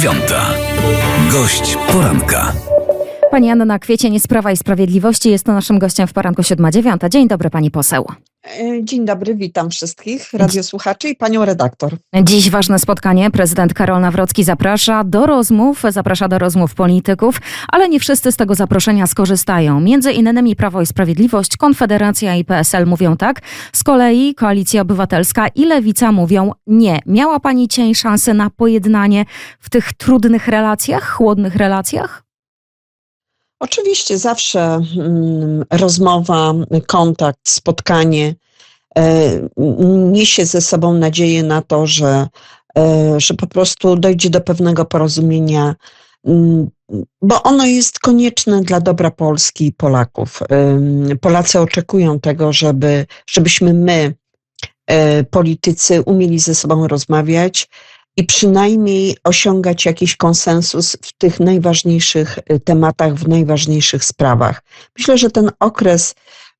dziewiąta. Gość poranka. Pani Anna Kwiecień z Prawa i Sprawiedliwości jest to naszym gościem w poranku 7.9. Dzień dobry pani poseł. E, Dzień dobry, witam wszystkich radiosłuchaczy i panią redaktor. Dziś ważne spotkanie. Prezydent Karol Nawrocki zaprasza do rozmów, zaprasza do rozmów polityków, ale nie wszyscy z tego zaproszenia skorzystają. Między innymi Prawo i Sprawiedliwość, Konfederacja i PSL mówią tak. Z kolei Koalicja Obywatelska i Lewica mówią nie. Miała pani cień szansy na pojednanie w tych trudnych relacjach, chłodnych relacjach? Oczywiście zawsze mm, rozmowa, kontakt, spotkanie e, niesie ze sobą nadzieję na to, że, e, że po prostu dojdzie do pewnego porozumienia, mm, bo ono jest konieczne dla dobra Polski i Polaków. Polacy oczekują tego, żeby, żebyśmy my, e, politycy, umieli ze sobą rozmawiać i przynajmniej osiągać jakiś konsensus w tych najważniejszych y, tematach, w najważniejszych sprawach. Myślę, że ten okres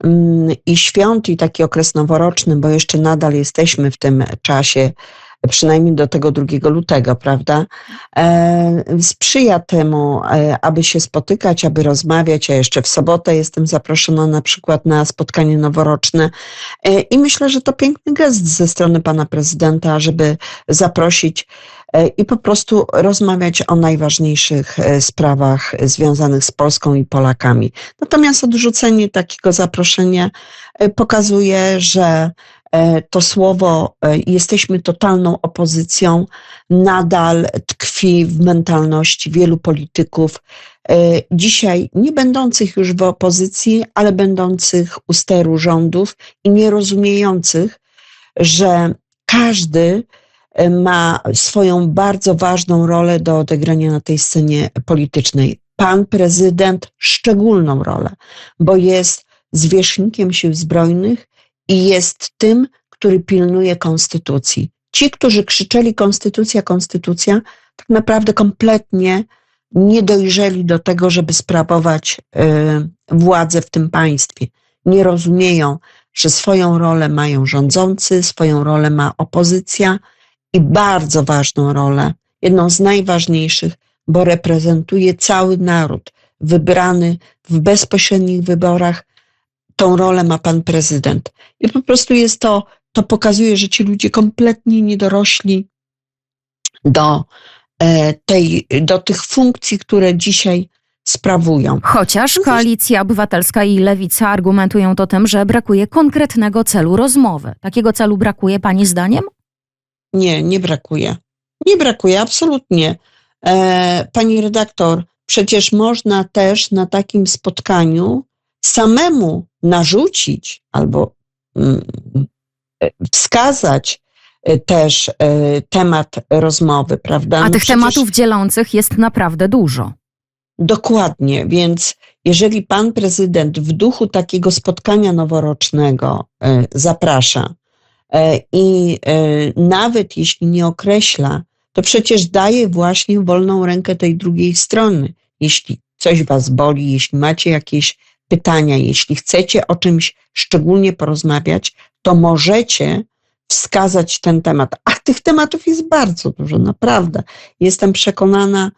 mm, i świąt, i taki okres noworoczny, bo jeszcze nadal jesteśmy w tym czasie, przynajmniej do tego 2 lutego, prawda, e, sprzyja temu, e, aby się spotykać, aby rozmawiać. Ja jeszcze w sobotę jestem zaproszona na przykład na spotkanie noworoczne e, i myślę, że to piękny gest ze strony pana prezydenta, żeby zaprosić i po prostu rozmawiać o najważniejszych sprawach związanych z Polską i Polakami. Natomiast odrzucenie takiego zaproszenia pokazuje, że to słowo e, jesteśmy totalną opozycją nadal tkwi w mentalności wielu polityków, e, dzisiaj nie będących już w opozycji, ale będących u steru rządów i nie rozumiejących, że każdy e, ma swoją bardzo ważną rolę do odegrania na tej scenie politycznej. Pan prezydent szczególną rolę, bo jest zwierzchnikiem sił zbrojnych i jest tym, który pilnuje konstytucji. Ci, którzy krzyczeli konstytucja, konstytucja, tak naprawdę kompletnie nie dojrzeli do tego, żeby sprawować y, władzę w tym państwie. Nie rozumieją, że swoją rolę mają rządzący, swoją rolę ma opozycja i bardzo ważną rolę, jedną z najważniejszych, bo reprezentuje cały naród wybrany w bezpośrednich wyborach. Tą rolę ma pan prezydent. I po prostu jest to, to pokazuje, że ci ludzie kompletnie nie dorośli do, e, tej, do tych funkcji, które dzisiaj sprawują. Chociaż Koalicja Obywatelska i Lewica argumentują to tym, że brakuje konkretnego celu rozmowy. Takiego celu brakuje Pani zdaniem? Nie, nie brakuje. Nie brakuje, absolutnie. E, pani redaktor, przecież można też na takim spotkaniu samemu narzucić albo mm, e, wskazać e, też e, temat rozmowy, prawda? A No tych przecież- tematów dzielących jest naprawdę dużo. Dokładnie, więc jeżeli pan prezydent w duchu takiego spotkania noworocznego zaprasza i nawet jeśli nie określa, to przecież daje właśnie wolną rękę tej drugiej strony. Jeśli coś was boli, jeśli macie jakieś pytania, jeśli chcecie o czymś szczególnie porozmawiać, to możecie wskazać ten temat. A tych tematów jest bardzo dużo, naprawdę. Jestem przekonana,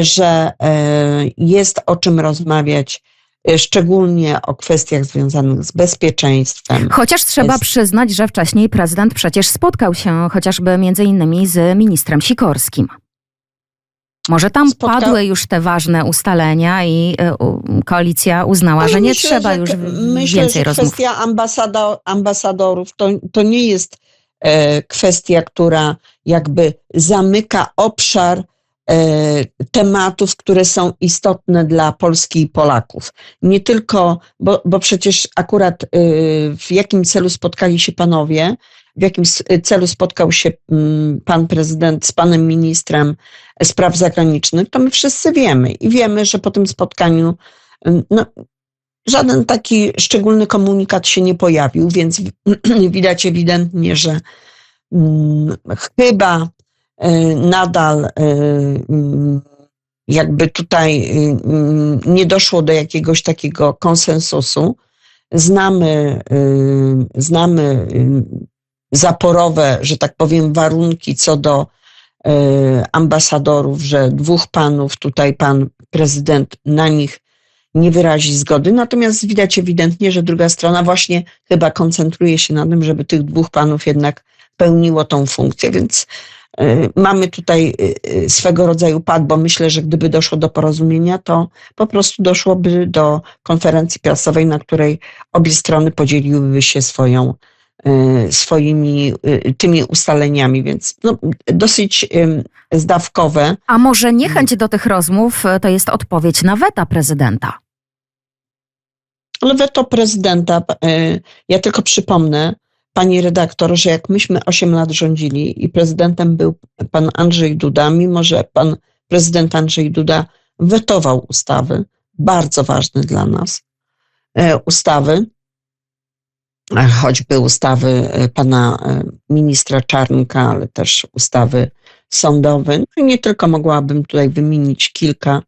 że e, jest o czym rozmawiać, e, szczególnie o kwestiach związanych z bezpieczeństwem. Chociaż trzeba Jest- przyznać, że wcześniej prezydent przecież spotkał się chociażby między innymi z ministrem Sikorskim. Może tam Spotka- padły już te ważne ustalenia i u, koalicja uznała, że nie Myślę, trzeba że już myślę, więcej że rozmów. kwestia ambasado, ambasadorów to, to nie jest e, kwestia, która jakby zamyka obszar e, tematów, które są istotne dla Polski i Polaków. Nie tylko, bo, bo przecież akurat e, w jakim celu spotkali się panowie, w jakim celu spotkał się mm, pan prezydent z panem ministrem spraw zagranicznych, to my wszyscy wiemy i wiemy, że po tym spotkaniu mm, no, żaden taki szczególny komunikat się nie pojawił, więc widać ewidentnie, że mm, chyba y, nadal mm, jakby tutaj nie doszło do jakiegoś takiego konsensusu. Znamy, znamy zaporowe, że tak powiem, warunki co do ambasadorów, że dwóch panów, tutaj pan prezydent na nich nie wyrazi zgody. Natomiast widać ewidentnie, że druga strona właśnie chyba koncentruje się na tym, żeby tych dwóch panów jednak pełniło tą funkcję, więc y, mamy tutaj y, swego rodzaju pad, bo myślę, że gdyby doszło do porozumienia, to po prostu doszłoby do konferencji prasowej, na której obie strony podzieliłyby się swoją, swoimi tymi ustaleniami, więc no, dosyć zdawkowe. A może niechęć do tych rozmów to jest odpowiedź na weta prezydenta? Ale weto prezydenta, ja tylko przypomnę, pani redaktor, że jak myśmy 8 lat rządzili i prezydentem był pan Andrzej Duda, mimo że pan prezydent Andrzej Duda wetował ustawy, bardzo ważne dla nas, ustawy, choćby ustawy pana ministra Czarnka, ale też ustawy sądowe. No i nie tylko mogłabym tutaj wymienić kilka,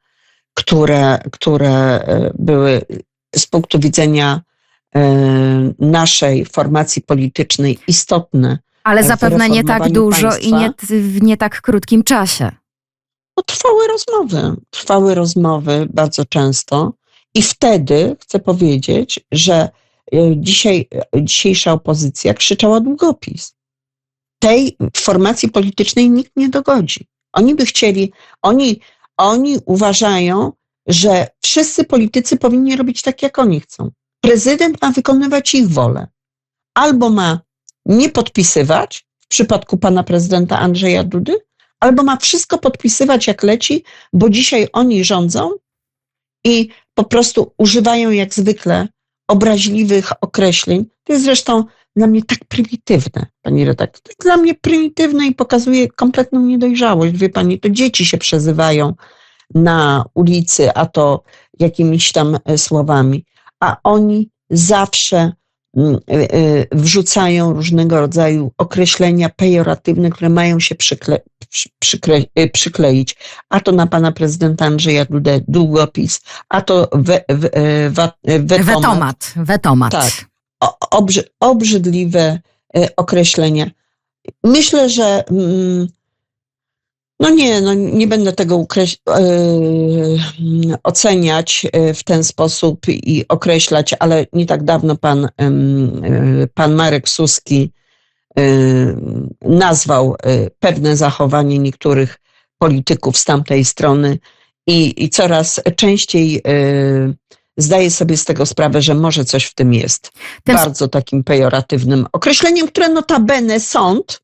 które, które były z punktu widzenia naszej formacji politycznej istotne. Ale zapewne nie tak dużo państwa. i nie, w nie tak krótkim czasie. No, trwały rozmowy, trwały rozmowy bardzo często i wtedy chcę powiedzieć, że dzisiaj, dzisiejsza opozycja krzyczała długopis. Tej formacji politycznej nikt nie dogodzi. Oni by chcieli, oni, oni uważają, że wszyscy politycy powinni robić tak, jak oni chcą prezydent ma wykonywać ich wolę. Albo ma nie podpisywać, w przypadku pana prezydenta Andrzeja Dudy, albo ma wszystko podpisywać jak leci, bo dzisiaj oni rządzą i po prostu używają jak zwykle obraźliwych określeń. To jest zresztą dla mnie tak prymitywne, pani redaktor. To jest dla mnie prymitywne i pokazuje kompletną niedojrzałość. Wie pani, to dzieci się przezywają na ulicy, a to jakimiś tam e, słowami a oni zawsze wrzucają różnego rodzaju określenia pejoratywne, które mają się przykle, przykle, y, przykleić. A to na pana prezydenta Andrzeja Dudę długopis, a to we, we, we, wetomat. Wetomat. Wetomat. Tak. Obrzy, obrzydliwe określenia. Myślę, że mm, no nie, no nie będę tego yy, oceniać e, w ten sposób i określać, ale nie tak dawno pan, yy, pan Marek Suski yy, nazwał pewne zachowanie niektórych polityków z tamtej strony i, i coraz częściej zdaje sobie z tego sprawę, że może coś w tym jest. Ten... Bardzo takim pejoratywnym określeniem, które notabene sąd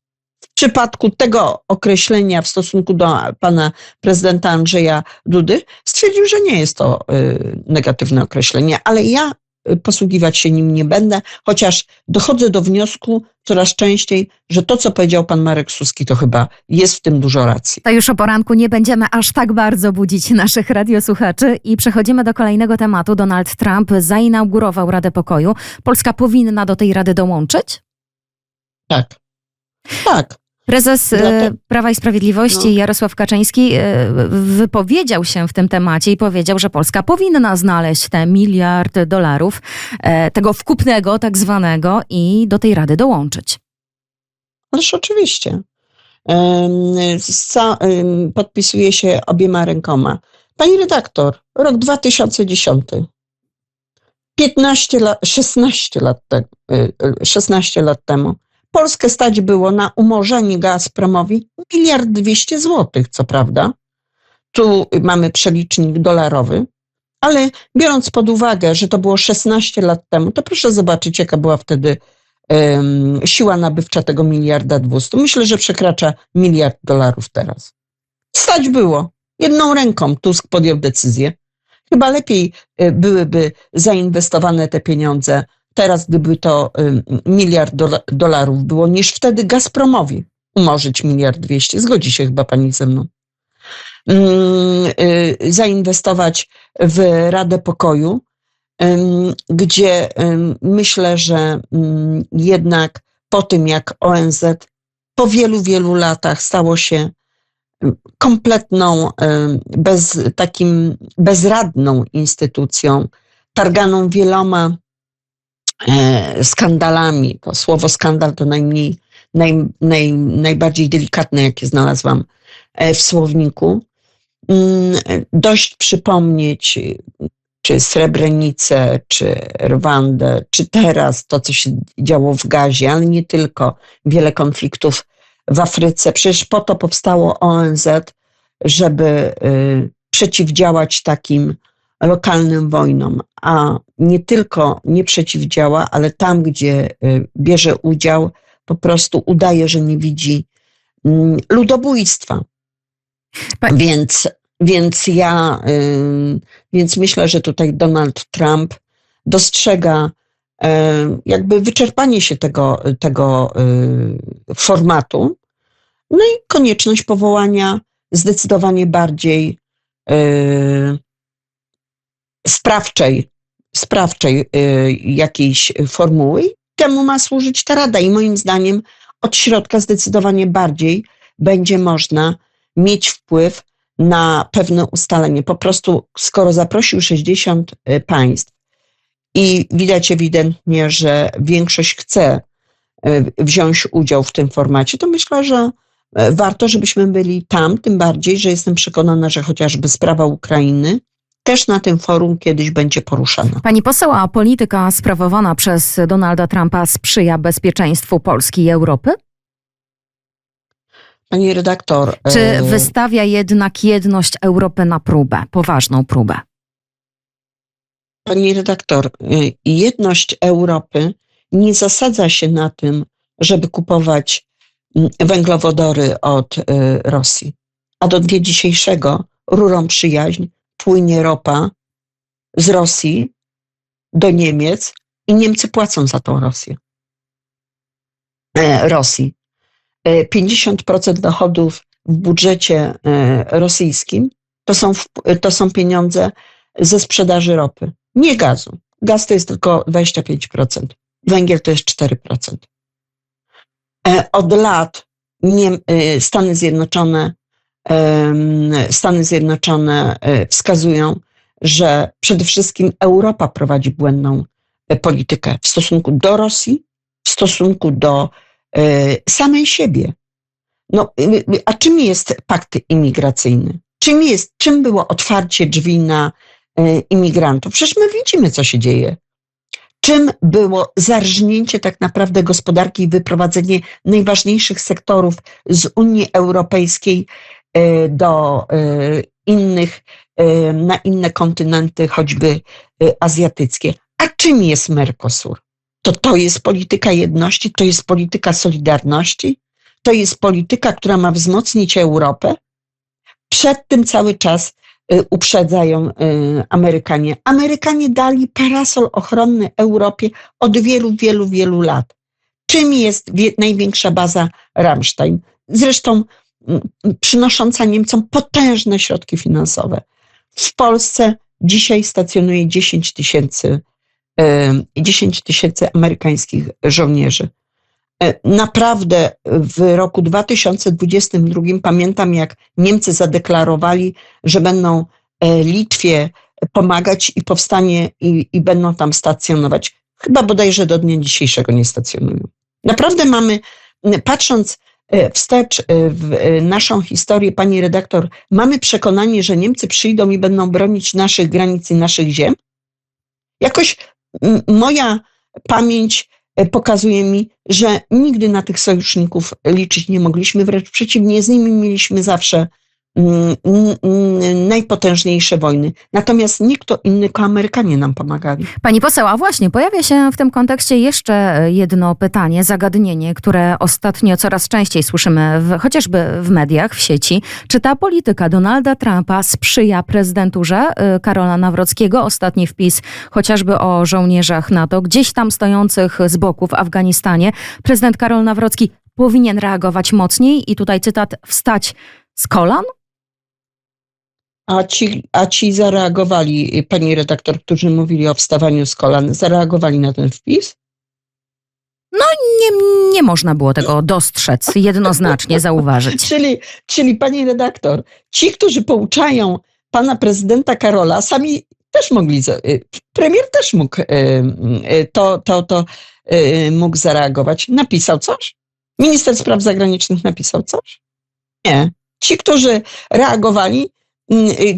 w przypadku tego określenia w stosunku do pana prezydenta Andrzeja Dudy stwierdził, że nie jest to y, negatywne określenie, ale ja y, posługiwać się nim nie będę, chociaż dochodzę do wniosku coraz częściej, że to, co powiedział pan Marek Suski, to chyba jest w tym dużo racji. To już o poranku nie będziemy aż tak bardzo budzić naszych radiosłuchaczy i przechodzimy do kolejnego tematu. Donald Trump zainaugurował Radę Pokoju. Polska powinna do tej Rady dołączyć? Tak. Tak. Prezes e, Prawa i Sprawiedliwości no. Jarosław Kaczyński e, wypowiedział się w tym temacie i powiedział, że Polska powinna znaleźć te miliard dolarów, e, tego wkupnego tak zwanego i do tej rady dołączyć. Ależ oczywiście. Podpisuje się obiema rękoma. Pani redaktor, rok 2010. 15 lat, 16 lat, te, 16 lat temu Polskę stać było na umorzenie Gazpromowi miliard dwieście złotych, co prawda. Tu mamy przelicznik dolarowy, ale biorąc pod uwagę, że to było 16 lat temu, to proszę zobaczyć, jaka była wtedy um, siła nabywcza tego miliarda dwustu. Myślę, że przekracza miliard dolarów teraz. Stać było. Jedną ręką Tusk podjął decyzję. Chyba lepiej y, byłyby zainwestowane te pieniądze teraz, gdyby to miliard dolarów było, niż wtedy Gazpromowi umorzyć miliard dwieście. Zgodzi się chyba pani ze mną. Y, zainwestować w Radę Pokoju, gdzie myślę, że jednak po tym, jak ONZ po wielu, wielu latach stało się kompletną, bez, takim bezradną instytucją, targaną wieloma skandalami. To słowo skandal to najmniej, naj, naj, najbardziej delikatne, jakie znalazłam e, w słowniku. Mm, Dość przypomnieć, czy Srebrenicę, czy Rwandę, czy teraz to, co się działo w Gazie, ale nie tylko, wiele konfliktów w Afryce. Przecież po to powstało ONZ, żeby y, przeciwdziałać takim lokalnym wojnom, a nie tylko nie przeciwdziała, ale tam, gdzie y, bierze udział, po prostu udaje, że nie widzi mm, ludobójstwa. Pa- Więc, więc ja, ym, więc myślę, że tutaj Donald Trump dostrzega em, jakby wyczerpanie się tego, tego y, formatu, no i konieczność powołania zdecydowanie bardziej y, sprawczej, sprawczej y, jakiejś formuły. Temu ma służyć ta rada. I moim zdaniem od środka zdecydowanie bardziej będzie można mieć wpływ na pewne ustalenie. Po prostu, skoro zaprosił 60 państw i widać ewidentnie, że większość chce y, wziąć udział w tym formacie, to myślę, że y, warto, żebyśmy byli tam, tym bardziej, że jestem przekonana, że chociażby sprawa Ukrainy też na tym forum kiedyś będzie poruszana. Pani poseł, a polityka sprawowana przez Donalda Trumpa sprzyja bezpieczeństwu Polski i Europy? Pani redaktor, Czy e, wystawia jednak jedność Europy na próbę, poważną próbę? Pani redaktor, y, jedność Europy nie zasadza się na tym, żeby kupować węglowodory od y, Rosji. A do dnia dzisiejszego rurą przyjaźń płynie ropa z Rosji do Niemiec i Niemcy płacą za tą Rosję. E, Rosji. E, 50% dochodów w budżecie e, rosyjskim to są, w- to są pieniądze ze sprzedaży ropy, nie gazu. Gaz to jest tylko 25%, węgiel to jest 4%. E, Od lat nie, e, Stany Zjednoczone, Stany Zjednoczone e, wskazują, że przede wszystkim Europa prowadzi błędną e, politykę w stosunku do Rosji, w stosunku do e, samej siebie. No, a czym jest pakt imigracyjny? Czym, jest, czym było otwarcie drzwi na imigrantów? Przecież my widzimy, co się dzieje. Czym było zarżnięcie tak naprawdę gospodarki i wyprowadzenie najważniejszych sektorów z Unii Europejskiej do e, innych, e, na inne kontynenty, choćby azjatyckie? A czym jest Mercosur? To to jest polityka jedności, to jest polityka solidarności, to jest polityka, która ma wzmocnić Europę. Przed tym cały czas y, uprzedzają y, Amerykanie. Amerykanie dali parasol ochronny Europie od wielu, wielu, wielu lat. Czym jest największa baza Rammstein? Zresztą przynosząca Niemcom potężne środki finansowe. W Polsce dzisiaj stacjonuje 10 tysięcy y, 10 tysięcy amerykańskich żołnierzy. E, Naprawdę w roku 2022 pamiętam, jak Niemcy zadeklarowali, że będą e, Litwie pomagać i powstanie i, i będą tam stacjonować. Chyba bodajże do dnia dzisiejszego nie stacjonują. Naprawdę mamy, patrząc e, wstecz e, w e, naszą historię, pani redaktor, mamy przekonanie, że Niemcy przyjdą i będą bronić naszych granic i naszych ziem? Jakoś moja pamięć pokazuje mi, że nigdy na tych sojuszników liczyć nie mogliśmy, wręcz przeciwnie, z nimi mieliśmy zawsze najpotężniejsze wojny. Natomiast nie kto inny, tylko Amerykanie nam pomagali. Pani poseł, a właśnie pojawia się w tym kontekście jeszcze jedno pytanie, zagadnienie, które ostatnio coraz częściej słyszymy, w, chociażby w mediach, w sieci. Czy ta polityka Donalda Trumpa sprzyja prezydenturze y, Karola Nawrockiego? Ostatni wpis chociażby o żołnierzach NATO, gdzieś tam stojących z boku w Afganistanie. Prezydent Karol Nawrocki powinien reagować mocniej i tutaj cytat, wstać z kolan? A ci, a ci zareagowali, pani redaktor, którzy mówili o wstawaniu z kolan, zareagowali na ten wpis? Nie, nie można było tego dostrzec, jednoznacznie zauważyć. Czyli, czyli pani redaktor, ci, którzy pouczają pana prezydenta Karola, sami też mogli, y, premier też mógł y, y, to, to, to mógł zareagować. Napisał coś? Minister spraw zagranicznych napisał coś? Nie. Ci, którzy reagowali,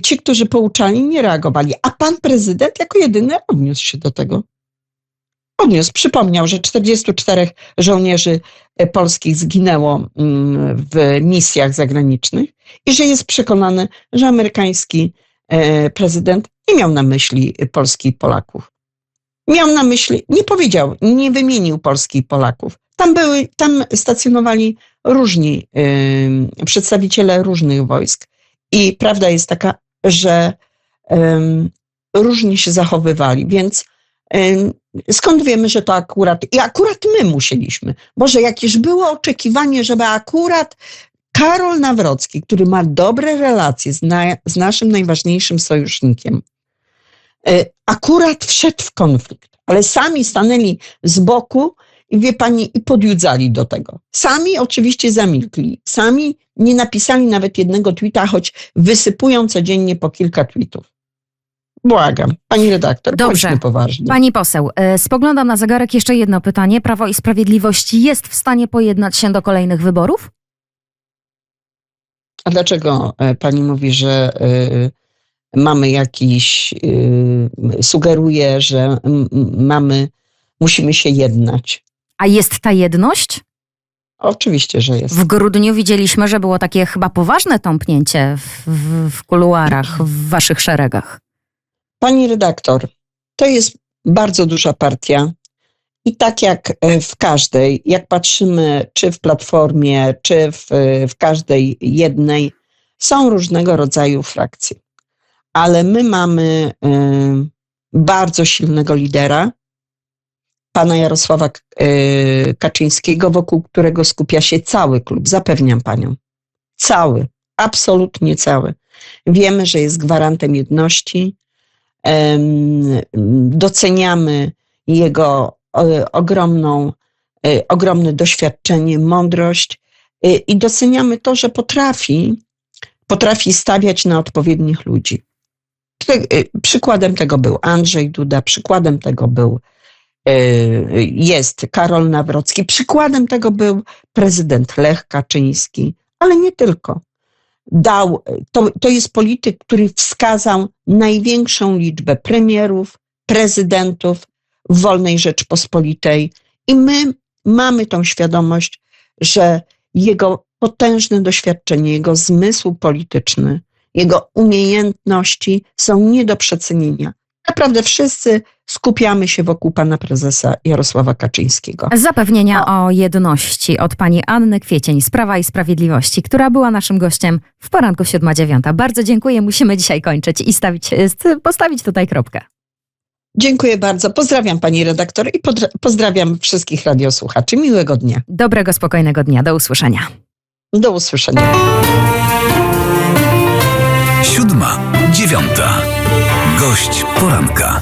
ci, którzy pouczali, nie reagowali. A pan prezydent jako jedyny odniósł się do tego. Odniósł, przypomniał, że 44 żołnierzy e, polskich zginęło mm, w misjach zagranicznych i że jest przekonany, że amerykański e, prezydent nie miał na myśli Polski i Polaków. Miał na myśli, nie powiedział, nie wymienił Polski i Polaków. Tam były, tam stacjonowali różni y, przedstawiciele różnych wojsk. I prawda jest taka, że ym, różnie się zachowywali, więc ym, skąd wiemy, że to akurat, i akurat my musieliśmy, Boże, jakież było oczekiwanie, żeby akurat Karol Nawrocki, który ma dobre relacje z, na, z naszym najważniejszym sojusznikiem, y, akurat wszedł w konflikt, ale sami stanęli z boku i wie pani, i podjudzali do tego. Sami oczywiście zamilkli, sami nie napisali nawet jednego tweeta, choć wysypują codziennie po kilka tweetów. Błagam, pani redaktor, Dobrze. bądźmy poważni. Pani poseł, e, spoglądam na zegarek. Jeszcze jedno pytanie. Prawo i Sprawiedliwość jest w stanie pojednać się do kolejnych wyborów? A dlaczego e, pani mówi, że y, mamy jakiś, sugeruje, że mamy, musimy się jednać? A jest ta jedność? Oczywiście, że jest. W grudniu widzieliśmy, że było takie chyba poważne tąpnięcie w, w, w kuluarach, w waszych szeregach. Pani redaktor, to jest bardzo duża partia. I tak jak e, w każdej, jak patrzymy, czy w platformie, czy w, w każdej jednej, są różnego rodzaju frakcje. Ale my mamy e, bardzo silnego lidera, pana Jarosława e, Kaczyńskiego, wokół którego skupia się cały klub, zapewniam panią. Cały, absolutnie cały. Wiemy, że jest gwarantem jedności, doceniamy jego e, ogromną, e, ogromne doświadczenie, mądrość i doceniamy to, że potrafi, potrafi stawiać na odpowiednich ludzi. Przykładem tego był Andrzej Duda, przykładem tego był jest Karol Nawrocki, przykładem tego był prezydent Lech Kaczyński, ale nie tylko dał, to, to jest polityk, który wskazał największą liczbę premierów, prezydentów w wolnej Rzeczpospolitej. I my mamy tą świadomość, że jego potężne doświadczenie, jego zmysł polityczny, jego umiejętności są nie do przecenienia. Naprawdę wszyscy skupiamy się wokół pana prezesa Jarosława Kaczyńskiego. Zapewnienia o jedności od pani Anny Kwiecień z Prawa i Sprawiedliwości, która była naszym gościem w poranku 7.09. Bardzo dziękuję. Musimy dzisiaj kończyć i stawić, postawić tutaj kropkę. Dziękuję bardzo. Pozdrawiam pani redaktor i pozdrawiam wszystkich radiosłuchaczy. Miłego dnia. Dobrego, spokojnego dnia. Do usłyszenia. Do usłyszenia. Siódma, dziewiąta. Gość poranka.